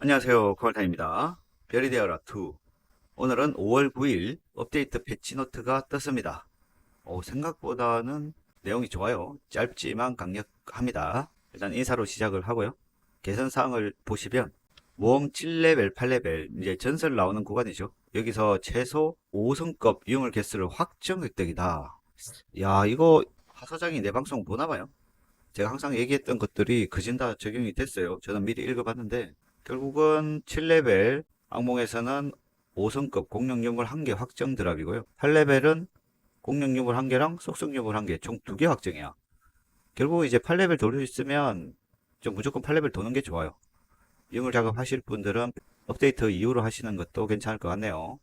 안녕하세요. 코알타입니다. 별이 되어라 2. 오늘은 5월 9일 업데이트 패치 노트가 떴습니다. 어, 생각보다는 내용이 좋아요. 짧지만 강력합니다. 일단 인사로 시작을 하고요. 개선 사항을 보시면 모험 7레벨, 8레벨 이제 전설 나오는 구간이죠. 여기서 최소 5성급 유물 개수를 확정 획득이다. 야, 이거 하사장이 내 방송 보나봐요. 제가 항상 얘기했던 것들이 그진 다 적용이 됐어요. 저는 미리 읽어봤는데 결국은 7레벨 악몽에서는 5성급 공룡 유물 1개 확정 드랍이고요. 8레벨은 공룡 유물 1개랑 속성 유물 1개 총 2개 확정이야. 결국 이제 8레벨 돌수 있으면 좀 무조건 8레벨 도는 게 좋아요. 유물 작업하실 분들은 업데이트 이후로 하시는 것도 괜찮을 것 같네요.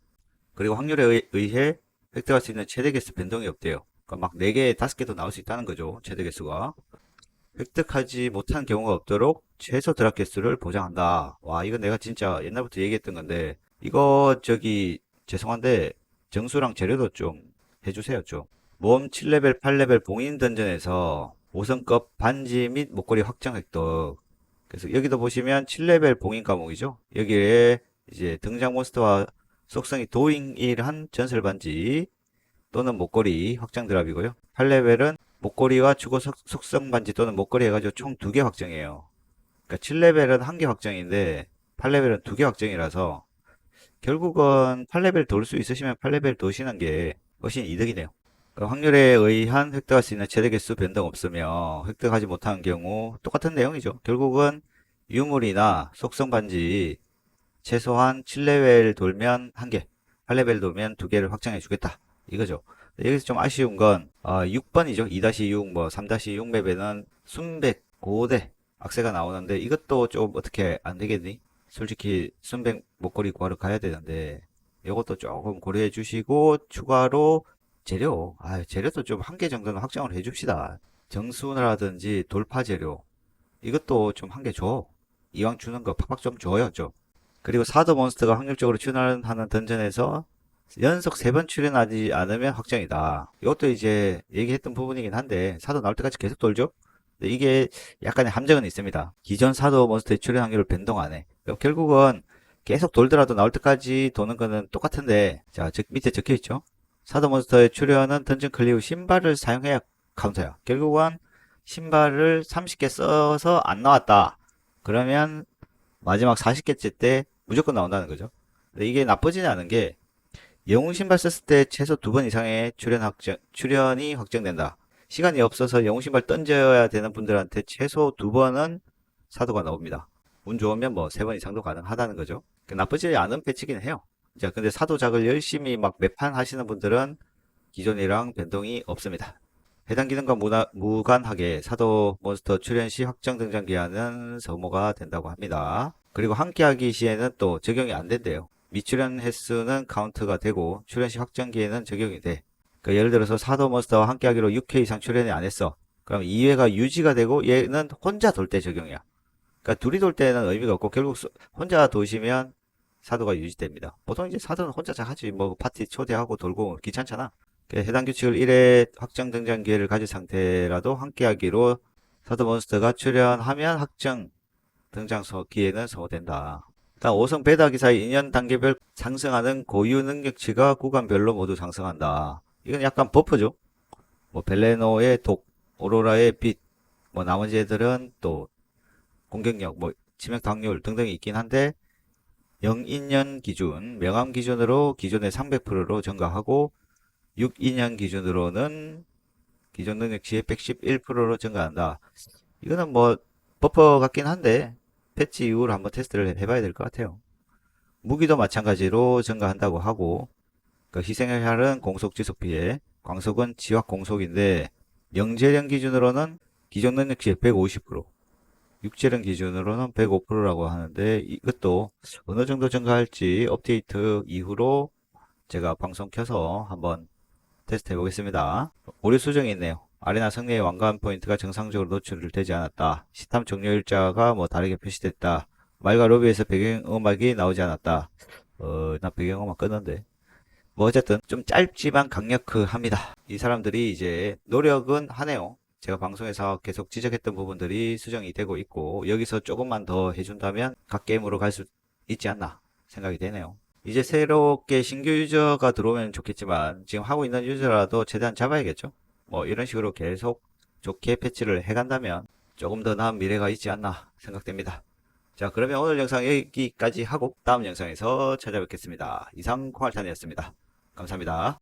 그리고 확률에 의- 의해 획득할 수 있는 최대 개수 변동이 없대요. 그러니까 막 4개, 5개도 나올 수 있다는 거죠. 최대 개수가. 획득하지 못한 경우가 없도록 최소 드랍 개수를 보장한다. 와, 이건 내가 진짜 옛날부터 얘기했던 건데, 이거 저기 죄송한데 정수랑 재료도 좀 해주세요, 좀. 모험 7레벨, 8레벨 봉인 던전에서 5성급 반지 및 목걸이 확정 획득. 그래서 여기도 보시면 7레벨 봉인 과목이죠. 여기에 이제 등장 몬스터와 속성이 도잉일한 전설 반지 또는 목걸이 확장 드랍이고요. 8레벨은 목걸이와 주거 속- 속성 반지 또는 목걸이 해가지고 총 두 개 확정이에요. 그러니까 7레벨은 한 개 확정인데 8레벨은 두 개 확정이라서 결국은 8레벨 돌 수 있으시면 8레벨 도시는 게 훨씬 이득이네요. 그 확률에 의한 획득할 수 있는 최대 개수 변동 없으며 획득하지 못한 경우 똑같은 내용이죠. 결국은 유물이나 속성 반지 최소한 7레벨 돌면 한 개, 8레벨 돌면 두 개를 확정해 주겠다. 이거죠. 여기서 좀 아쉬운 건 어, 6번이죠. 2-6, 뭐 3-6 맵에는 순백, 고대, 악세가 나오는데 이것도 좀 어떻게 안 되겠니? 솔직히 순백 목걸이 구하러 가야 되는데 이것도 조금 고려해 주시고 추가로 재료, 아 재료도 좀 한 개 정도는 확정을 해 줍시다. 정수라든지 돌파 재료 이것도 좀 한 개 줘. 이왕 주는 거 팍팍 좀 줘요 좀. 그리고 사드 몬스터가 확률적으로 출연하는 던전에서 연속 세 번 출연하지 않으면 확정이다. 이것도 이제 얘기했던 부분이긴 한데 사도 나올 때까지 계속 돌죠. 이게 약간의 함정은 있습니다. 기존 사도 몬스터의 출연 확률을 변동 안 해. 결국은 계속 돌더라도 나올 때까지 도는 거는 똑같은데 자, 즉 밑에 적혀 있죠. 사도 몬스터의 출연은 던전 클리어 신발을 사용해야 카운터야. 결국은 신발을 30개 써서 안 나왔다. 그러면 마지막 40개째 때 무조건 나온다는 거죠. 근데 이게 나쁘지는 않은 게 영웅 신 발 썼을 때 최소 두 번 이상의 출연 확정, 출연이 확정된다. 시간이 없어서 영웅 신발 던져야 되는 분들한테 최소 두 번은 사도가 나옵니다. 운 좋으면 뭐 세 번 이상도 가능하다는 거죠. 그 나쁘지 않은 패치긴 해요. 자, 근데 사도작을 열심히 막 매판 하시는 분들은 기존이랑 변동이 없습니다. 해당 기능과 무나- 무관하게 사도 몬스터 출연 시 확정 등장 기한은 소모가 된다고 합니다. 그리고 함께하기 시에는 또 적용이 안 된대요. 미출연 횟수는 카운트가 되고 출연 시 확정기에는 적용이 돼. 그 예를 들어서 사도 몬스터와 함께 하기로 6회 이상 출연이 안 했어. 그럼 2회가 유지가 되고 얘는 혼자 돌 때 적용이야. 그러니까 둘이 돌 때는 의미가 없고 결국 소- 혼자 도시면 사도가 유지됩니다. 보통 이제 사도는 혼자 잘 하지 뭐 파티 초대하고 돌고 귀찮잖아. 그 해당 규칙을 1회 확정 등장 기회를 가진 상태라도 함께 하기로 사도 몬스터가 출연하면 확정 등장 소- 기회는 소모된다. 다음 5성 베타 기사의 2년 단계별 상승하는 고유 능력치가 구간별로 모두 상승한다. 이건 약간 버프죠. 뭐 벨레노의 독, 오로라의 빛, 뭐 나머지 애들은 또 공격력, 뭐 치명타 확률 등등이 있긴 한데 0인년 기준, 명암 기준으로 기존의 300%로 증가하고 6인년 기준으로는 기존 능력치의 111%로 증가한다. 이거는 뭐 버퍼 같긴 한데 패치 이후로 한번 테스트를 해봐야 될 것 같아요. 무기도 마찬가지로 증가한다고 하고 그 희생의 활은 공속 지속 피해, 광속은 지확 공속인데 영재령 기준으로는 기존 능력치의 150%, 육재령 기준으로는 105%라고 하는데 이것도 어느 정도 증가할지 업데이트 이후로 제가 방송 켜서 한번 테스트 해보겠습니다. 오류 수정이 있네요. 아레나 승리의 왕관 포인트가 정상적으로 노출되지 않았다. 시탐 종료 일자가 뭐 다르게 표시됐다. 말과 로비에서 배경음악이 나오지 않았다. 어, 나 배경음악 껐는데. 뭐 어쨌든 좀 짧지만 강력합니다. 이 사람들이 이제 노력은 하네요. 제가 방송에서 계속 지적했던 부분들이 수정이 되고 있고 여기서 조금만 더 해준다면 각 게임으로 갈 수 있지 않나 생각이 되네요. 이제 새롭게 신규 유저가 들어오면 좋겠지만 지금 하고 있는 유저라도 최대한 잡아야겠죠. 뭐 이런 식으로 계속 좋게 패치를 해간다면 조금 더 나은 미래가 있지 않나 생각됩니다. 자 그러면 오늘 영상 여기까지 하고 다음 영상에서 찾아뵙겠습니다. 이상 콩알탄이었습니다. 감사합니다.